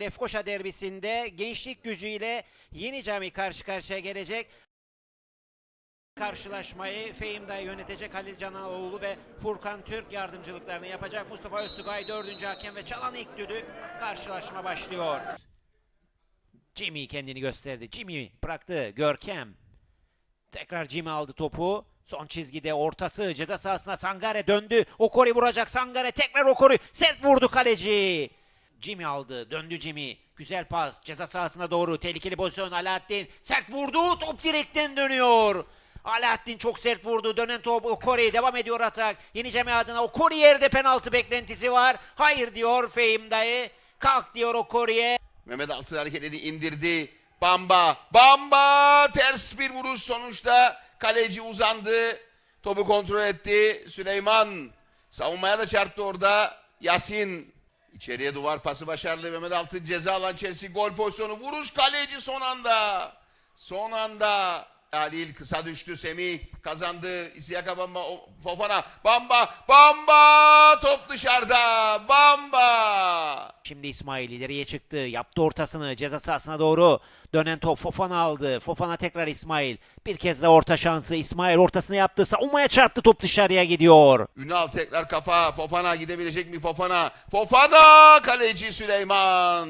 Lefkoşa derbisinde gençlik gücüyle Yeni Cami karşı karşıya gelecek. Karşılaşmayı Fehim Dayı yönetecek Halil Canaloğlu ve Furkan Türk yardımcılıklarını yapacak. Mustafa Öztugay dördüncü hakem ve çalan ilk düdük karşılaşma başlıyor. Jimmy kendini gösterdi. Jimmy bıraktı. Görkem. Tekrar Jimmy aldı topu. Son çizgide ortası ceza sahasına Sangare döndü. Okori vuracak Sangare tekrar Okori sert vurdu kaleci. Jimmy aldı döndü Jimmy. Güzel pas ceza sahasına doğru tehlikeli pozisyon Alaaddin sert vurdu top direkten dönüyor. Alaaddin çok sert vurdu. Dönen top Okori devam ediyor atak. Yeni Cemi adına Okori yerde penaltı beklentisi var. Hayır diyor Fehim dayı. Kalk diyor Okori'ye. Mehmet Altın hareketledi, indirdi. Bamba, Bamba ters bir vuruş sonuçta kaleci uzandı. Topu kontrol etti. Süleyman savunmaya da çarptı orada. Yasin içeriye duvar pası başarılı. Mehmet Altın ceza alan Chelsea gol pozisyonu. Vuruş kaleci son anda. Son anda. Halil kısa düştü. Semih kazandı. İsiyaka Bamba Fofana. Bamba. Bamba. Top dışarıda. Bamba. Şimdi İsmail ileriye çıktı. Yaptı ortasını ceza sahasına doğru. Dönen top Fofana aldı. Fofana tekrar İsmail. Bir kez daha orta şansı. İsmail ortasını yaptı. Savunmaya çarptı. Top dışarıya gidiyor. Ünal tekrar kafa. Fofana gidebilecek mi Fofana? Fofana kaleci Süleyman.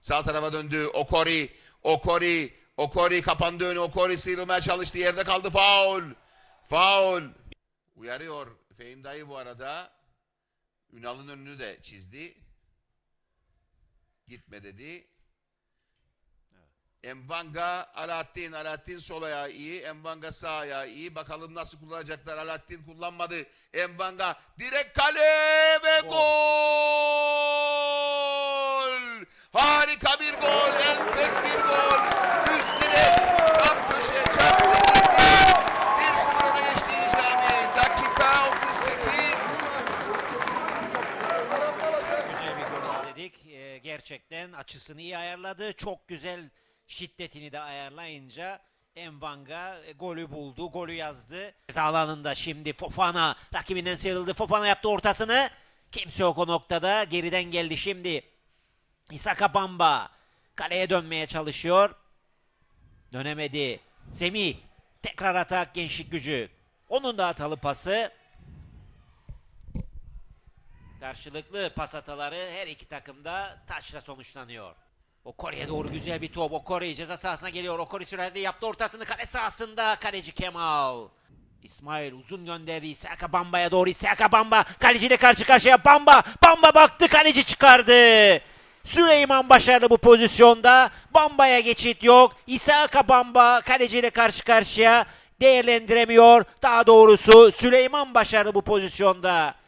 Sağ tarafa döndü. Okori. Okori. Okori kapandı önü. Okori sıyrılmaya çalıştı. Yerde kaldı. Faul. Faul. Uyarıyor Fehim dayı bu arada. Ünal'ın önünü de çizdi. Gitme dedi. Envanga, Alaaddin. Alaaddin sol ayağı iyi. Envanga sağ ayağı iyi. Bakalım nasıl kullanacaklar. Alaaddin kullanmadı. Envanga direkt kale ve Gol. gol. Harika bir gol. Enfes bir gol. Üst direk. Tam köşeye çarptı. gitti. 1-0 öne geçti Cami. Dakika 38. Güzel bir gol izledik. Ee, gerçekten açısını iyi ayarladı. Çok güzel şiddetini de ayarlayınca Envanga e, golü buldu. Golü yazdı. Ceza alanında şimdi Fofana rakibinden sıyrıldı. Fofana yaptı ortasını. Kimse yok o noktada. Geriden geldi şimdi. Isaka Bamba kaleye dönmeye çalışıyor. Dönemedi. Semih tekrar atak gençlik gücü. Onun da hatalı pası. Karşılıklı pas hataları her iki takımda taçla sonuçlanıyor. Okori'ye doğru güzel bir top. Okori ceza sahasına geliyor. Okori sürede yaptı ortasını kale sahasında. Kaleci Kemal. İsmail uzun gönderdi. İsaka Bamba'ya doğru. İsaka Bamba kaleciyle karşı karşıya. Bamba. Bamba baktı kaleci çıkardı. Süleyman başarılı bu pozisyonda. Bamba'ya geçit yok. İsaka Bamba kaleciyle karşı karşıya değerlendiremiyor. Daha doğrusu Süleyman başarılı bu pozisyonda.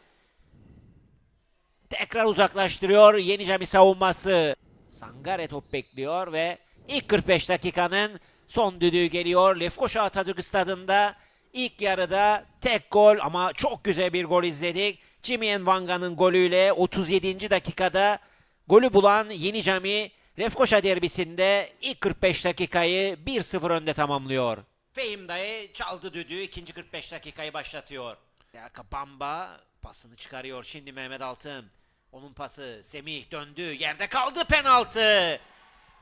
Tekrar uzaklaştırıyor Yeni Cami savunması. Sangare top bekliyor ve ilk 45 dakikanın son düdüğü geliyor. Lefkoşa Atatürk Stadında ilk yarıda tek gol ama çok güzel bir gol izledik. Jimmy Envanga'nın golüyle 37. dakikada golü bulan Yeni Cami Lefkoşa derbisinde ilk 45 dakikayı 1-0 önde tamamlıyor. Fehim dayı çaldı düdüğü ikinci 45 dakikayı başlatıyor. Ya Bamba pasını çıkarıyor şimdi Mehmet Altın. Onun pası Semih döndü yerde kaldı penaltı.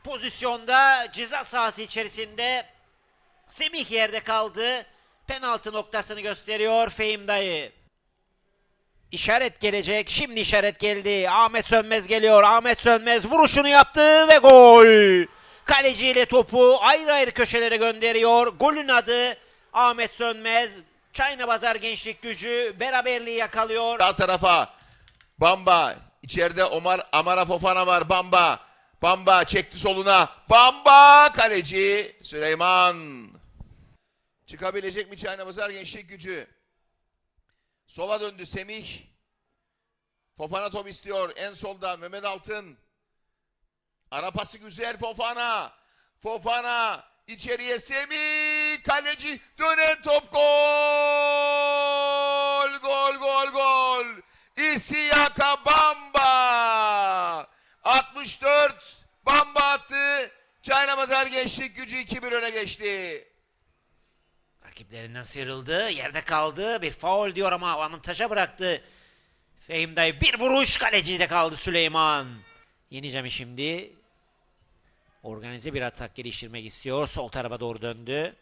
Pozisyonda ceza sahası içerisinde Semih yerde kaldı. Penaltı noktasını gösteriyor Fehim dayı. İşaret gelecek. Şimdi işaret geldi. Ahmet Sönmez geliyor. Ahmet Sönmez vuruşunu yaptı ve gol. Kaleciyle topu ayrı ayrı köşelere gönderiyor. Golün adı Ahmet Sönmez. Çayna Bazar Gençlik Gücü beraberliği yakalıyor. Sağ tarafa. Bamba. içeride Omar Amara Fofana var. Bamba. Bamba çekti soluna. Bamba kaleci Süleyman. Çıkabilecek mi Çaynabazar gençlik gücü? Sola döndü Semih. Fofana top istiyor. En solda Mehmet Altın. Ara pası güzel Fofana. Fofana içeriye Semih. Kaleci dönen top gol. Gol gol gol. İsiyaka Bamba. 64. Bamba attı. Çaynamazar Gençlik Gücü 2-1 öne geçti. Rakiplerinden sıyrıldı. Yerde kaldı. Bir faul diyor ama avantaja bıraktı. Fehim dayı bir vuruş kalecide kaldı Süleyman. Yeni Cami şimdi organize bir atak geliştirmek istiyor. Sol tarafa doğru döndü.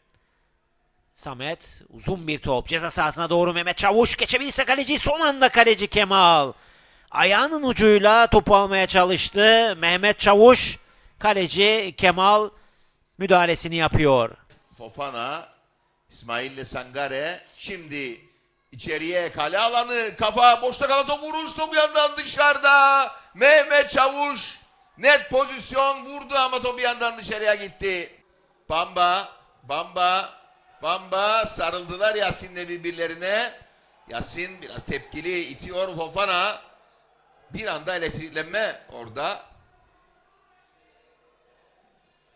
Samet uzun bir top ceza sahasına doğru Mehmet Çavuş geçebilirse kaleci son anda kaleci Kemal. Ayağının ucuyla topu almaya çalıştı. Mehmet Çavuş kaleci Kemal müdahalesini yapıyor. Fofana, İsmail Sangare. Şimdi içeriye kale alanı. Kafa boşta kalan top vuruş top yandan dışarıda. Mehmet Çavuş net pozisyon vurdu ama top bir yandan dışarıya gitti. Bamba, Bamba, Bamba sarıldılar Yasin'le birbirlerine. Yasin biraz tepkili itiyor Fofana. Bir anda elektriklenme orada.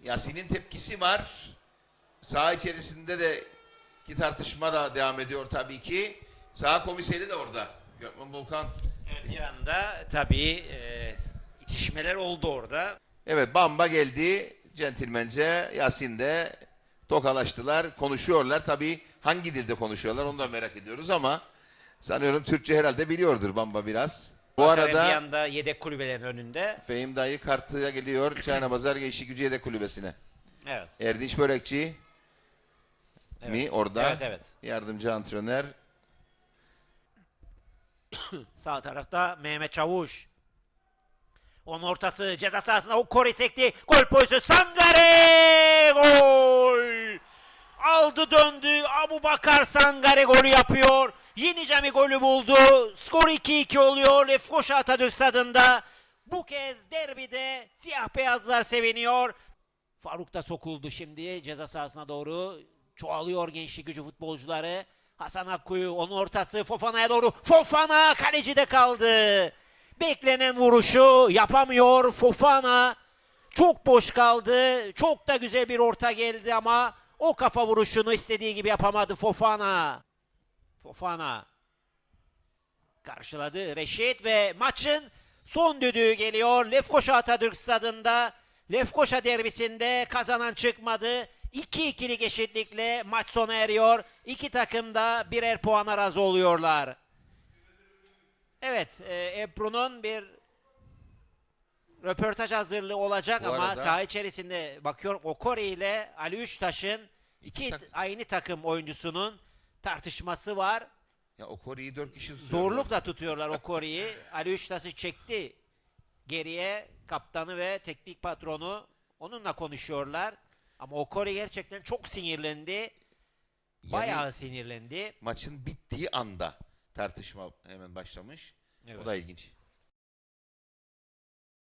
Yasin'in tepkisi var. Saha içerisinde de ki tartışma da devam ediyor tabii ki. Saha komiseri de orada. Gökmen Volkan. Bir anda tabii e, itişmeler oldu orada. Evet Bamba geldi. Centilmence Yasin de tokalaştılar. Konuşuyorlar. Tabii hangi dilde konuşuyorlar onu da merak ediyoruz ama sanıyorum Türkçe herhalde biliyordur Bamba biraz. Bu arada bir anda yedek kulübelerin önünde. Fehim dayı kartıya geliyor. Çayna Gençlik Gücü Yedek Kulübesi'ne. Evet. Erdinç Börekçi evet. mi orada? Evet evet. Yardımcı antrenör. Sağ tarafta Mehmet Çavuş. Onun ortası ceza sahasına o kori sekti. Gol pozisyonu Sangare! Gol! Aldı döndü. Abu Bakar Sangare golü yapıyor. Yeni Cami golü buldu. Skor 2-2 oluyor. Lefkoşa Atatürk stadında. Bu kez derbide siyah beyazlar seviniyor. Faruk da sokuldu şimdi ceza sahasına doğru. Çoğalıyor gençlik gücü futbolcuları. Hasan Akkuyu onun ortası Fofana'ya doğru. Fofana kalecide kaldı. Beklenen vuruşu yapamıyor Fofana. Çok boş kaldı. Çok da güzel bir orta geldi ama o kafa vuruşunu istediği gibi yapamadı Fofana. Fofana karşıladı Reşit ve maçın son düdüğü geliyor. Lefkoşa Atatürk stadında Lefkoşa derbisinde kazanan çıkmadı. 2-2'lik eşitlikle maç sona eriyor. İki takım da birer puana razı oluyorlar. Evet, e, Ebru'nun bir röportaj hazırlığı olacak Bu ama arada- saha içerisinde bakıyorum Okori ile Ali Üçtaş'ın iki tak- aynı takım oyuncusunun tartışması var. Ya o Kore'yi dört kişi tutuyor. Zorlukla tutuyorlar Okori'yi. Ali Üçtaş'ı çekti geriye kaptanı ve teknik patronu onunla konuşuyorlar. Ama Okori gerçekten çok sinirlendi. Yani Bayağı sinirlendi. maçın bittiği anda tartışma hemen başlamış. Evet. O da ilginç.